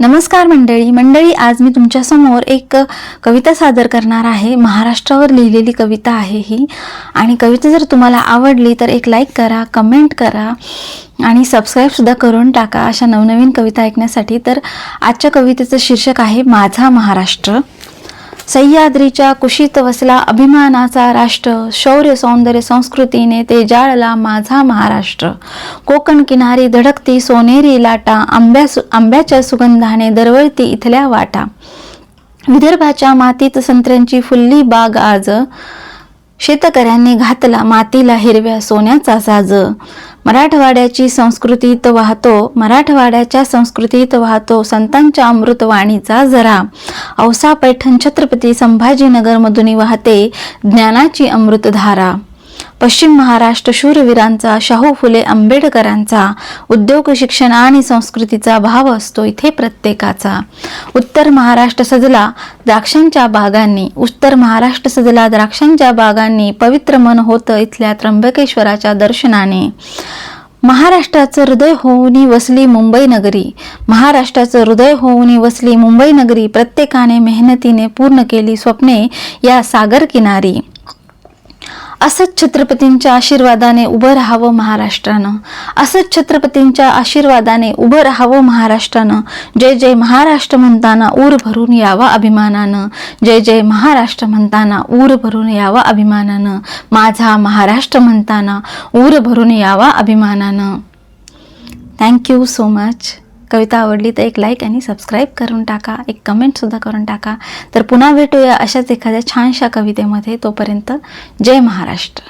नमस्कार मंडळी. मंडळी आज मी तुमच्यासमोर एक कविता सादर करणार आहे. महाराष्ट्रावर लिहिलेली कविता आहे ही. आणि कविता जर तुम्हाला आवडली तर एक लाईक करा कमेंट करा आणि सबस्क्राईबसुद्धा करून टाका अशा नवनवीन कविता ऐकण्यासाठी. तर आजच्या कवितेचं शीर्षक आहे माझा महाराष्ट्र. सह्याद्रीच्या कुशीत वसला अभिमानाचा राष्ट्र शौर्य सौंदर्य संस्कृतीने ते जाळला माझा महाराष्ट्र. कोकण किनारी धडकती सोनेरी लाटा आंब्या आंब्याच्या सुगंधाने दरवळती इथल्या वाटा. विदर्भाच्या मातीत संत्र्यांची फुल्ली बाग आज शेतकऱ्यांनी घातला मातीला हिरव्या सोन्याचा साज. मराठवाड्याची संस्कृतीत वाहतो मराठवाड्याच्या संस्कृतीत वाहतो संतांच्या अमृतवाणीचा जरा. औसा पैठण छत्रपती संभाजीनगरमधून वाहते ज्ञानाची अमृतधारा. पश्चिम महाराष्ट्र शूरवीरांचा शाहू फुले आंबेडकरांचा उद्योग शिक्षण आणि संस्कृतीचा भाव असतो इथे प्रत्येकाचा. उत्तर महाराष्ट्र सजला द्राक्षांच्या बागांनी. उत्तर महाराष्ट्र सजला द्राक्षांच्या बागांनी. पवित्र मन होतं इथल्या त्र्यंबकेश्वराच्या दर्शनाने. महाराष्ट्राचं हृदय होऊनी वसली मुंबई नगरी. महाराष्ट्राचं हृदय होऊनी वसली मुंबई नगरी प्रत्येकाने मेहनतीने पूर्ण केली स्वप्ने या सागर किनारी. असंच छत्रपतींच्या आशीर्वादाने उभं राहावं महाराष्ट्रानं. असंच छत्रपतींच्या आशीर्वादाने उभं राहावं महाराष्ट्रानं. जय जय महाराष्ट्र म्हणताना ऊर भरून यावा अभिमानानं. जय जय महाराष्ट्र म्हणताना ऊर भरून यावा अभिमानानं. माझा महाराष्ट्र म्हणताना ऊर भरून यावा अभिमानानं. थँक्यू सो मच कविता आवडली तर एक लाईक आणि सबस्क्राईब करून टाका. एक कमेंटसुद्धा करून टाका. तर पुन्हा भेटूया अशाच एखाद्या छानशा कवितेमध्ये. तोपर्यंत जय महाराष्ट्र.